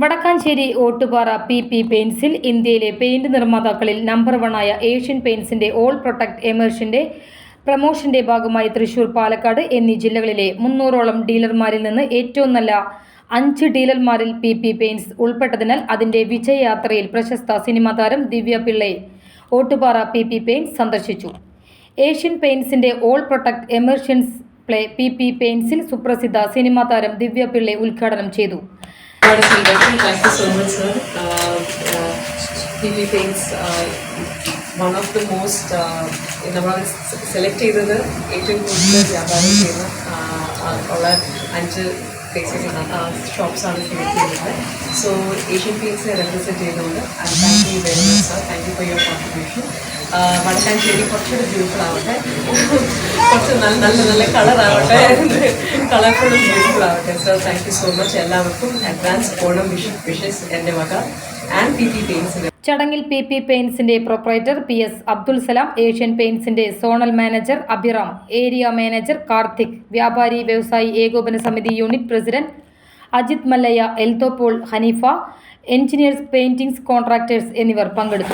Vadakkanchery Ottupara P P പെയിൻസിൽ ഇന്ത്യയിലെ paint നിർമ്മാതാക്കളിൽ നമ്പർ വണ്ണായ ഏഷ്യൻ പെയിൻസിന്റെ ഓൾ പ്രൊട്ടക്ട് എമേഴ്സിന്റെ പ്രമോഷന്റെ ഭാഗമായി തൃശൂർ പാലക്കാട് എന്നീ ജില്ലകളിലെ മുന്നൂറോളം ഡീലർമാരിൽ നിന്ന് ഏറ്റവും നല്ല അഞ്ച് ഡീലർമാരിൽ പി പി പെയിൻസ് ഉൾപ്പെട്ടതിനാൽ അതിന്റെ വിജയയാത്രയിൽ പ്രശസ്ത സിനിമാ താരം Divya Pillai Ottupara P P paints സന്ദർശിച്ചു. ഏഷ്യൻ പെയിൻസിന്റെ ഓൾ പ്രൊട്ടക്ട് എമർഷൻസ് പ്ലേ പി പി പെയിൻസിൽ സുപ്രസിദ്ധ സിനിമാ താരം ദിവ്യ പിള്ളെ ഉദ്ഘാടനം ചെയ്തു. Madam Director, thank you so much, sir. Uh, PV Paints, of the most, uh, നമ്മൾ സെലക്ട് ചെയ്തത് ഏറ്റവും കൂടുതൽ വ്യാപാരം ചെയ്യുന്ന ഉള്ള അഞ്ച് ഷോപ്സാണ് സെലക്ട് ചെയ്തത് സോ ഏഷ്യൻ പെയിൻസിനെ റെപ്രസെന്റ് ചെയ്തുകൊണ്ട് thank you very much sir thank you for your contribution Vadakkanchery കുറച്ചുകൂടി ബ്യൂട്ടിഫുൾ ആവട്ടെ. കുറച്ച് നല്ല നല്ല നല്ല കളർ ആവട്ടെ. കളർഫുള്ളും beautiful sir thank you so much എല്ലാവർക്കും. അഡ്വാൻസ് ഓണം വിഷ് വിഷസ് എന്റെ മക ആൻഡ് പി ടി ചടങ്ങിൽ P P പെയിൻസിന്റെ proprietor P S Abdul Salam Asian പെയിൻസിന്റെ zonal manager Abhiram area manager Karthik വ്യാപാരി വ്യവസായി ഏകോപന സമിതി unit president Ajith Mallaya Eldho Paul Haneefa engineers paintings contractors എന്നിവർ പങ്കെടുത്തു.